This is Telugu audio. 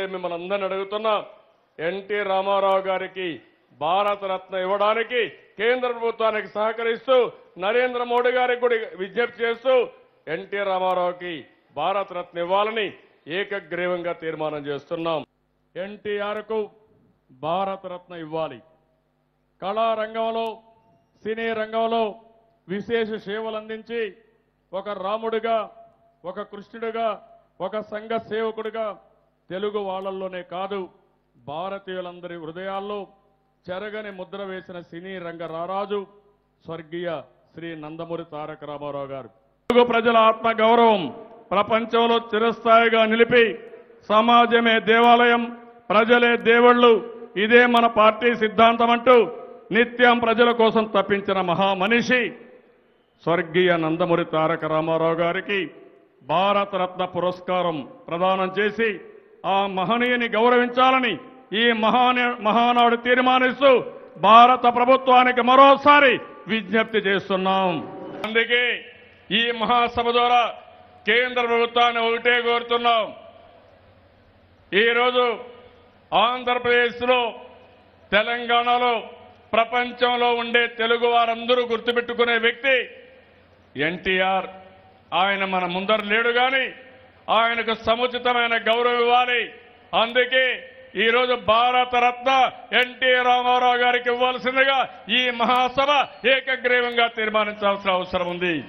మిమ్మల్ని అందరిని అడుగుతున్నా ఎన్టీ రామారావు గారికి భారతరత్న ఇవ్వడానికి కేంద్ర ప్రభుత్వానికి సహకరిస్తూ నరేంద్ర మోడీ గారికి కూడా విజ్ఞప్తి చేస్తూ ఎన్టీ రామారావుకి భారతరత్న ఇవ్వాలని ఏకగ్రీవంగా తీర్మానం చేస్తున్నాం. ఎన్టీఆర్కు భారతరత్న ఇవ్వాలి. కళారంగంలో సినీ రంగంలో విశేష సేవలు అందించి ఒక రాముడిగా ఒక కృష్ణుడిగా ఒక సంఘ సేవకుడిగా తెలుగు వాళ్ళల్లోనే కాదు భారతీయులందరి హృదయాల్లో చెరగని ముద్ర వేసిన సినీ రంగ రారాజు స్వర్గీయ శ్రీ నందమూరి తారక రామారావు గారు. తెలుగు ప్రజల ఆత్మ గౌరవం ప్రపంచంలో చిరస్థాయిగా నిలిపి సమాజమే దేవాలయం ప్రజలే దేవుళ్ళు ఇదే మన పార్టీ సిద్ధాంతం అంటూ నిత్యం ప్రజల కోసం తప్పించిన మహామనిషి స్వర్గీయ నందమూరి తారక రామారావు గారికి భారతరత్న పురస్కారం ప్రదానం చేసి ఆ మహనీయుని గౌరవించాలని ఈ మహాని మహానాడు తీర్మానిస్తూ భారత ప్రభుత్వానికి మరోసారి విజ్ఞప్తి చేస్తున్నాం. అందుకే ఈ మహాసభ ద్వారా కేంద్ర ప్రభుత్వాన్ని ఒకటే కోరుతున్నాం. ఈరోజు ఆంధ్రప్రదేశ్లో తెలంగాణలో ప్రపంచంలో ఉండే తెలుగు వారందరూ గుర్తుపెట్టుకునే వ్యక్తి ఎన్టీఆర్. ఆయన మన ముందర లేడు కానీ ఆయనకు సముచితమైన గౌరవం ఇవ్వాలి. అందుకే ఈరోజు భారతరత్న ఎన్టీ రామారావు గారికి ఇవ్వాల్సిందిగా ఈ మహాసభ ఏకగ్రీవంగా తీర్మానించాల్సిన అవసరం ఉంది.